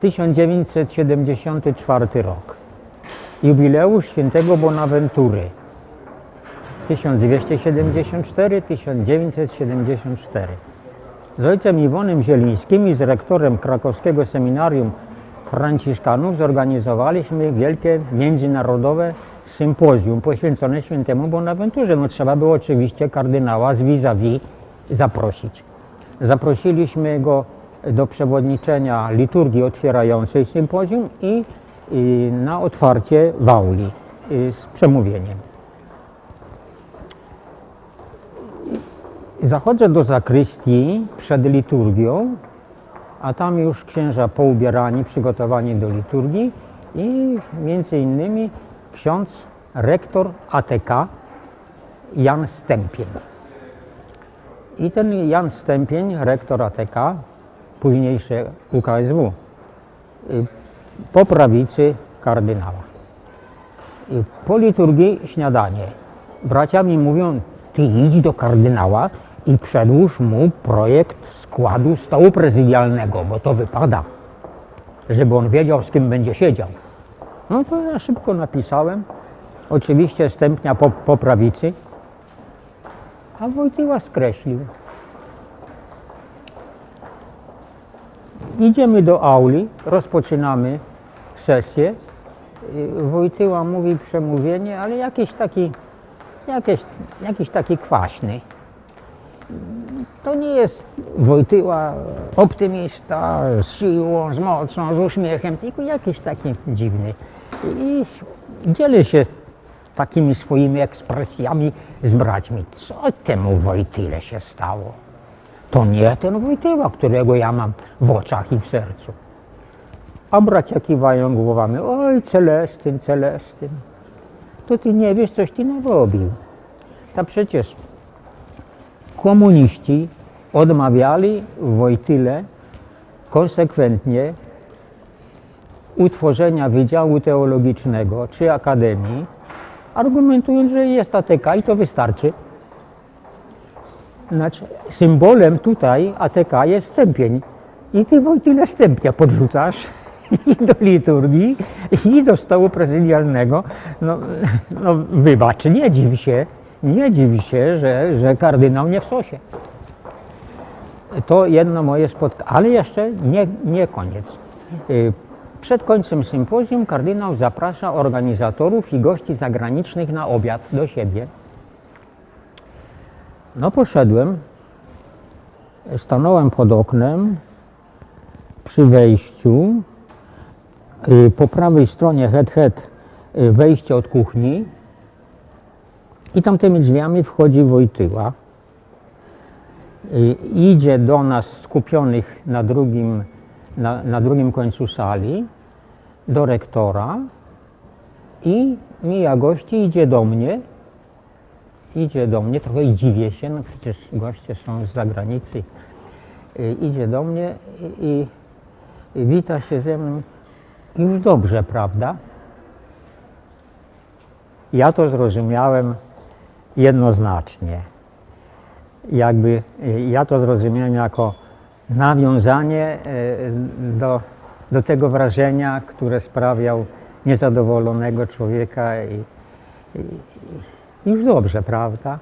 1974 rok. Jubileusz świętego Bonaventury. 1274-1974. Z ojcem Iwonem Zielińskim i z rektorem krakowskiego seminarium Franciszkanów zorganizowaliśmy wielkie międzynarodowe sympozjum poświęcone świętemu Bonaventurze. No trzeba było oczywiście kardynała z vis-a-vis zaprosić. Zaprosiliśmy go do przewodniczenia liturgii otwierającej sympozjum i, i na otwarcie w auli y, z przemówieniem. Zachodzę do zakrystii przed liturgią, a tam już księża poubierani, przygotowani do liturgii i między innymi ksiądz rektor ATK Jan Stępień. I ten Jan Stępień, rektor ATK, późniejsze UKSW, y, po prawicy kardynała. I po liturgii śniadanie. Bracia mi mówią, ty idź do kardynała i przedłóż mu projekt składu stołu prezydialnego, bo to wypada, żeby on wiedział, z kim będzie siedział. No to ja szybko napisałem, oczywiście stępnia po, po prawicy, a Wojtyła skreślił. Idziemy do auli, rozpoczynamy sesję. Wojtyła mówi przemówienie, ale jakiś taki, jakiś, jakiś taki kwaśny. To nie jest Wojtyła optymista z siłą, z mocą, z uśmiechem, tylko jakiś taki dziwny. I dzielę się takimi swoimi ekspresjami z braćmi. Co temu Wojtyle się stało? To nie ten Wojtyła, którego ja mam w oczach i w sercu. A bracia kiwają głowami. Oj, Celestyn, Celestyn. To ty nie wiesz, coś ty narobił. Ta przecież komuniści odmawiali Wojtyle konsekwentnie utworzenia Wydziału Teologicznego czy Akademii, argumentując, że jest ATK i to wystarczy. Znaczy, symbolem tutaj ATK jest stępień. I ty Wojtyle stępnia podrzucasz i do liturgii, i do stołu prezydialnego. No, no wybacz, nie dziw się, nie dziw się, że, że kardynał nie w sosie. To jedno moje spotkanie, ale jeszcze nie, nie koniec. Y, Przed końcem sympozjum kardynał zaprasza organizatorów i gości zagranicznych na obiad do siebie. No poszedłem, stanąłem pod oknem przy wejściu. Y, Po prawej stronie het y, wejście od kuchni i tamtymi drzwiami wchodzi Wojtyła. Y, Idzie do nas skupionych na drugim, na, na drugim końcu sali, do rektora i mija gości, idzie do mnie idzie do mnie, trochę i dziwię się, no przecież goście są z zagranicy. Y, Idzie do mnie i, i wita się ze mną. Już dobrze, prawda? Ja to zrozumiałem jednoznacznie. Jakby y, ja to zrozumiałem jako nawiązanie y, do, do tego wrażenia, które sprawiał niezadowolonego człowieka i, już dobrze, prawda?